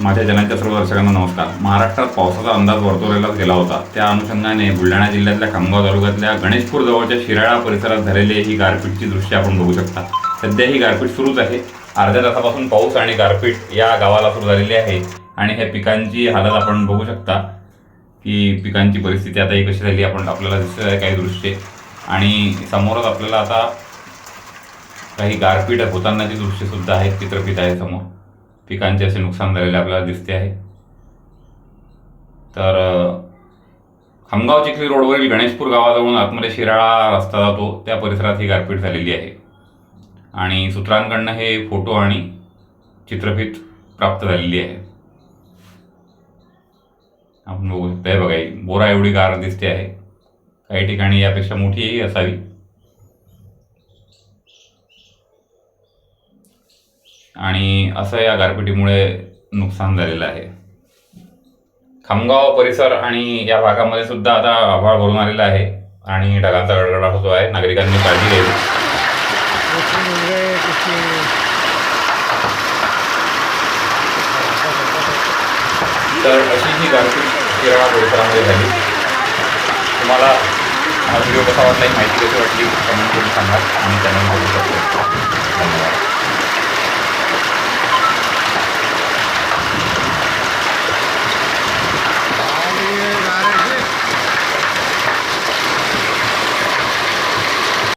माझ्या जनाच्या सर्व दर्शकांना नमस्कार. महाराष्ट्रात पावसाचा अंदाज वर्तवलेलाच गेला होता. त्या अनुषंगाने बुलढाणा जिल्ह्यातल्या खामगाव तालुक्यातल्या गणेशपूर जवळच्या शिराळा परिसरात झालेली ही गारपीटची दृश्य आपण बघू शकता. सध्या ही गारपीट सुरूच आहे. अर्ध्या तासापासून पाऊस आणि गारपीट या गावाला सुरू झालेली आहे. आणि ह्या पिकांची हालत आपण बघू शकता की पिकांची परिस्थिती आता ही कशी झाली आपण आपल्याला दिसत आहे काही दृश्ये. आणि समोरच आपल्याला आता काही गारपीट होतानाची दृश्य सुद्धा आहेत चित्रपीत आहे समोर. पिकांचे असे नुकसान झालेले आपल्याला दिसते आहे. तर खामगाव चिखली रोडवरील गणेशपूर गावाजवळून आतमध्ये शिराळा रस्ता जातो. त्या परिसरात ही गारपीट झालेली आहे. आणि सूत्रांकडनं हे फोटो आणि चित्रफित प्राप्त झालेली आहे. आपण बघू शकता हे बघा बोरा एवढी गार दिसते आहे. काही ठिकाणी यापेक्षा मोठीही असावी. आणि असं या गारपिटीमुळे नुकसान झालेलं आहे. खामगाव परिसर आणि या भागामध्ये सुद्धा आता आभाळ भरून आलेला आहे आणि ढगांचा गडगडाट होतो आहे. नागरिकांनी काळजी घ्यावी. तर अशी ही गारपीट केरळा परिसरामध्ये झाली. तुम्हाला हा व्हिडिओ कसा वाटला ही माहिती कशी वाटली कमेंट करून सांगा आणि चॅनल बघू शकतो